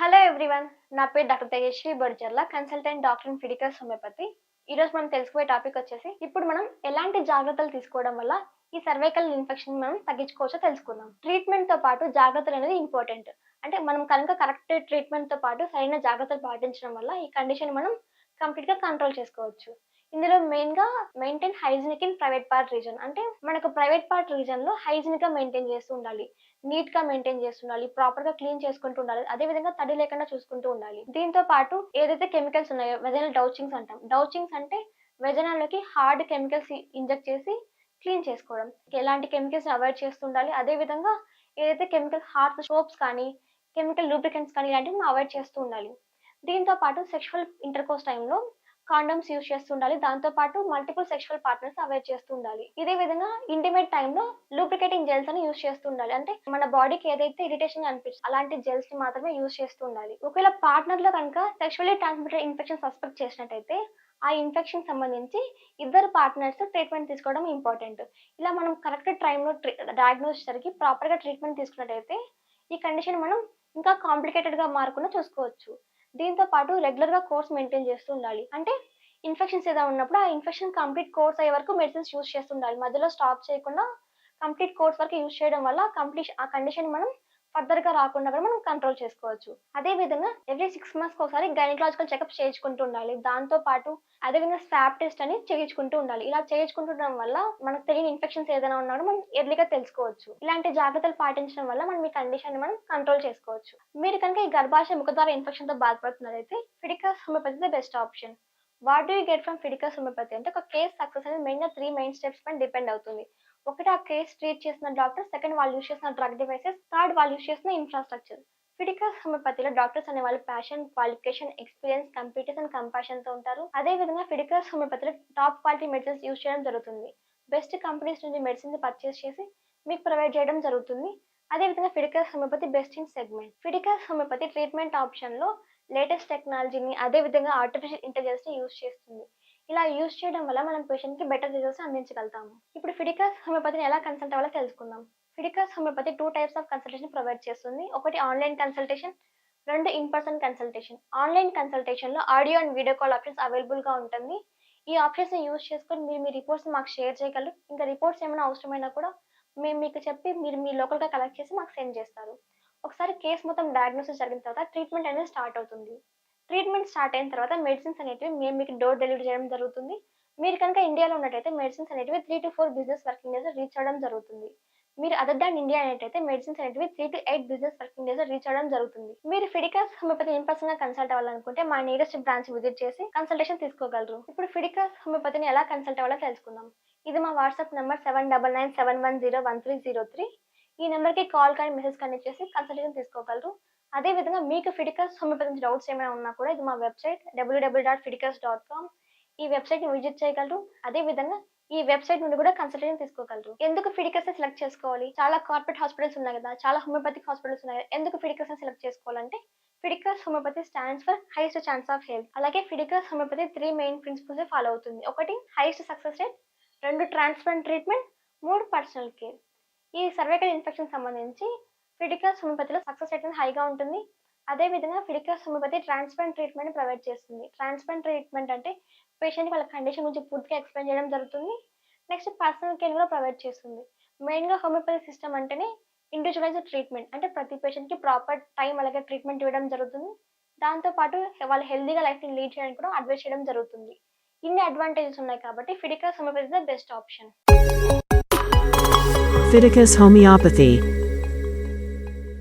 Hello everyone నా పేరు doctor Tejasri బర్జర్ల కన్సల్టెంట్ డాక్టర్ అండ్ ఫిడికల్ హోమియోపతి ఈరోజు మనం తెలుసుకునే టాపిక్ వచ్చేసి ఇప్పుడు మనం ఎలాంటి జాగ్రత్తలు తీసుకోవడం వల్ల ఈ సర్వైకల్ ఇన్ఫెక్షన్ మనం తగ్గించుకోవచ్చో తెలుసుకుందాం. ట్రీట్మెంట్తో పాటు జాగ్రత్తలు అనేది ఇంపార్టెంట్ అంటే మనం కనుక కరెక్ట్ ట్రీట్మెంట్తో పాటు సరైన జాగ్రత్తలు పాటించడం వల్ల ఈ కండిషన్ మనం కంప్లీట్గా కంట్రోల్ చేసుకోవచ్చు. ఇందులో మెయిన్గా maintain hygienic in private part region అంటే మనకు ప్రైవేట్ పార్ట్ రీజన్లో హైజీనిక్గా మెయింటైన్ చేస్తూ ఉండాలి. నీట్గా మెయింటైన్ చేస్తుండాలి ప్రాపర్గా క్లీన్ చేసుకుంటూ ఉండాలి. అదే విధంగా తడి లేకుండా చూసుకుంటూ ఉండాలి. దీంతో పాటు ఏదైతే కెమికల్స్ ఉన్నాయో వెజనల్ డౌచింగ్స్ అంటాం. డౌచింగ్స్ అంటే వెజనాల్లోకి హార్డ్ కెమికల్స్ ఇంజెక్ట్ చేసి క్లీన్ చేసుకోవడం. ఎలాంటి కెమికల్స్ అవాయిడ్ చేస్తుండాలి అదే విధంగా ఏదైతే కెమికల్ హార్డ్ సోప్స్ కానీ కెమికల్ లూబ్రికెంట్స్ కానీ ఇలాంటివి అవాయిడ్ చేస్తూ ఉండాలి. దీంతో పాటు సెక్షువల్ ఇంటర్కోర్స్ టైంలో కాండమ్స్ యూజ్ చేస్తూ ఉండాలి దాంతో పాటు మల్టిపుల్ సెక్షువల్ పార్ట్నర్స్ అవాయిడ్ చేస్తూ ఉండాలి ఇదే విధంగా ఇంటిమేట్ టైంలో లూబ్రికేటింగ్ జెల్స్ అని యూజ్ చేస్తూ ఉండాలి అంటే మన బాడీకి ఏదైతే ఇరిటేషన్ అనిపిస్తుంది అలాంటి జెల్స్ని మాత్రమే యూజ్ చేస్తూ ఉండాలి ఒకవేళ పార్ట్నర్లో కనుక సెక్షువల్లీ ట్రాన్స్మిటెడ్ ఇన్ఫెక్షన్ సస్పెక్ట్ చేసినట్టయితే ఆ ఇన్ఫెక్షన్ సంబంధించి ఇద్దరు పార్ట్నర్స్ ట్రీట్మెంట్ తీసుకోవడం ఇంపార్టెంట్ ఇలా మనం కరెక్ట్ టైంలో డయాగ్నోస్ జరిగి ప్రాపర్గా ట్రీట్మెంట్ తీసుకున్నట్టయితే ఈ కండిషన్ మనం ఇంకా కాంప్లికేటెడ్గా మారకుండా చూసుకోవచ్చు. దీంతో పాటు రెగ్యులర్గా కోర్స్ మెయింటైన్ చేస్తూ ఉండాలి. అంటే ఇన్ఫెక్షన్స్ ఏదైనా ఉన్నప్పుడు ఆ ఇన్ఫెక్షన్ కంప్లీట్ కోర్స్ అయ్యే వరకు మెడిసిన్స్ యూస్ చేస్తుండాలి మధ్యలో స్టాప్ చేయకుండా కంప్లీట్ కోర్స్ వరకు యూస్ చేయడం వల్ల కంప్లీట్ ఆ కండిషన్ మనం ఫర్దర్గా రాకుండా కూడా మనం కంట్రోల్ చేసుకోవచ్చు. అదే విధంగా ఎవ్రీ సిక్స్ మంత్స్ ఒకసారి గైనకలాజికల్ చెకప్ చేయించుకుంటూ ఉండాలి. దాంతో పాటు అదే విధంగా స్వాబ్ టెస్ట్ అని చేయించుకుంటూ ఉండాలి. ఇలా చేయించుకుంటుండడం వల్ల మనకు తెలియని ఇన్ఫెక్షన్స్ ఏదైనా ఉన్నా కూడా మనం ఎర్లీగా తెలుసుకోవచ్చు. ఇలాంటి జాగ్రత్తలు పాటించడం వల్ల మనం ఈ కండిషన్ మనం కంట్రోల్ చేసుకోవచ్చు. మీరు కనుక ఈ గర్భాశయ ముఖద్వార ఇన్ఫెక్షన్తో బాధపడుతున్నారైతే Fidicus homeopathy the best option what do you get from Fidicus homeopathy అంటే ఒక కేస్ సక్సెస్ అనేది మెయిన్గా త్రీ మెయిన్ స్టెప్స్ పైన డిపెండ్ అవుతుంది. ఒకటి ఆ కేస్ ట్రీట్ చేసిన డాక్టర్ సెకండ్ వాళ్ళు యూస్ చేసిన డ్రగ్ డివైసెస్ థర్డ్ వాళ్ళు యూస్ చేసిన ఇన్ఫ్రాస్ట్రక్చర్ ఫిడికస్ హోమియోపతిలో డాక్టర్స్ అనే వాళ్ళు passion qualification experience computers and కంపాషన్తో ఉంటారు. అదే విధంగా ఫిడికస్ హోమియోపతిలో టాప్ క్వాలిటీ మెడిసిన్స్ యూస్ చేయడం జరుగుతుంది. బెస్ట్ కంపెనీస్ నుంచి మెడిసిన్స్ పర్చేస్ చేసి మీకు ప్రొవైడ్ చేయడం జరుగుతుంది. అదే విధంగా హోమియోపతి బెస్ట్ ఇన్ సెగ్మెంట్ ఫిడికస్ హోమియోపతి ట్రీట్మెంట్ ఆప్షన్లో లేటెస్ట్ టెక్నాలజీని అదే విధంగా ఆర్టిఫిషియల్ ఇంటెలిజెన్స్ని యూజ్ యూస్ చేస్తుంది. ఇలా యూస్ చేయడం వల్ల మనం పేషెంట్కి బెటర్ రిజల్ట్స్ అందించగలుగుతాము. ఇప్పుడు ఫిడికస్ హోమియోపతిని ఎలా కన్సల్ట్ అవ్వాలో తెలుసుకుందాం. Fidicus homeopathy two types of consultation provide చేస్తుంది. ఒకటి ఆన్లైన్ కన్సల్టేషన్ రెండు in person consultation online కన్సల్టేషన్లో audio and video call options అవైలబుల్గా ఉంటుంది. ఈ ఆప్షన్స్ యూజ్ చేసుకొని మీరు మీ రిపోర్ట్స్ మాకు షేర్ చేయగలరు. ఇంకా రిపోర్ట్స్ ఏమైనా అవసరమైనా కూడా మేము మీకు చెప్పి మీరు మీ లోకల్గా కలెక్ట్ చేసి మాకు సెండ్ చేస్తారు. ఒకసారి కేసు మొత్తం డయాగ్నోసిస్ జరిగిన తర్వాత ట్రీట్మెంట్ అనేది స్టార్ట్ అవుతుంది. ట్రీట్మెంట్ స్టార్ట్ అయిన తర్వాత మెడిసిన్స్ అనేటివి మేము మీకు డోర్ డెలివరీ చేయడం జరుగుతుంది. మీరు కనుక ఇండియాలో ఉన్నట్టయితే మెడిసిన్స్ అనేటివి three to four business working days reach అవ్వడం జరుగుతుంది. మీరు అదర్ దాన్ ఇండియా అనేటైతే మెడిసిన్స్ అనేటివి three to eight business working days reach అవ్వడం జరుగుతుంది. మీరు ఫిడికస్ హోమియోపతి ఇన్ పర్సన్గా కన్సల్ట్ అవ్వాలనుకుంటే మా నియరెస్ట్ బ్రాంచ్ విజిట్ చేసి కన్సల్టేషన్ తీసుకోగలరు. ఇప్పుడు ఫిడికస్ హోమియోపతిని ఎలా కన్సల్ట్ అవ్వాలో తెలుసుకుందాం. ఇది మా WhatsApp number seven double nine seven one zero one three zero three ఈ నెంబర్కి కాల్ కానీ మెసేజ్ కానీ చేసి కన్సల్టేషన్ తీసుకోగలరు. అదే విధంగా మీకు ఫిడికస్ హోమియోపతి డౌట్స్ ఏమైనా ఉన్నా కూడా ఇది మా వెబ్సైట్ డబ్ల్యూడబ్ల్యూ డాట్ ఫిడికస్ డాట్ కామ్ ఈ వెబ్సైట్ని విజిట్ చేయగలరు. అదే విధంగా ఈ వెబ్సైట్ నుండి కూడా కన్సల్టేషన్ తీసుకోగలరు. ఎందుకు ఫిడికస్ సెలెక్ట్ చేసుకోవాలి? చాలా కార్పొరేట్ హాస్పిటల్స్ ఉన్నాయి కదా చాలా హోమియోపతిక్ హాస్పిటల్స్ ఉన్నాయి కదా ఎందుకు ఫిడికస్ సెలెక్ట్ చేసుకోవాలంటే Fidicus homeopathy stands for highest chance of health అలాగే Fidicus homeopathy three main principles follow అవుతుంది. ఒకటి హైయెస్ట్ సక్సెస్ రేట్ రెండు ట్రాన్స్ప్లాంట్ ట్రీట్మెంట్ మూడు పర్సనల్ కేర్ ఈ సర్వైకల్ ఇన్ఫెక్షన్ సంబంధించి ఫిడికస్ హోమియోపతిలో సక్సెస్ రేట్ హైగా ఉంటుంది. అదే విధంగా Fidicus homeopathy transplant treatment provide చేస్తుంది. ట్రాన్స్ప్లాంట్ ట్రీట్మెంట్ అంటే పేషెంట్ వాళ్ళ కండిషన్ గురించి పూర్తిగా ఎక్స్ప్లెయిన్ చేయడం జరుగుతుంది. నెక్స్ట్ పర్సనల్ కేర్ కూడా ప్రొవైడ్ చేస్తుంది. మెయిన్గా హోమియోపతి సిస్టమ్ అంటేనే ఇండివిజువలైజ్డ్ ట్రీట్మెంట్. అంటే ప్రతి పేషెంట్కి ప్రాపర్ టైం అలాగే ట్రీట్మెంట్ ఇవ్వడం జరుగుతుంది. దాంతోపాటు వాళ్ళ హెల్దీగా లైఫ్ని లీడ్ చేయడానికి కూడా అడ్వైస్ చేయడం జరుగుతుంది. ఇన్ని అడ్వాంటేజెస్ ఉన్నాయి కాబట్టి ఫిడికస్ హోమియోపతి ద బెస్ట్ ఆప్షన్. ఫిడికస్ హోమియోపతి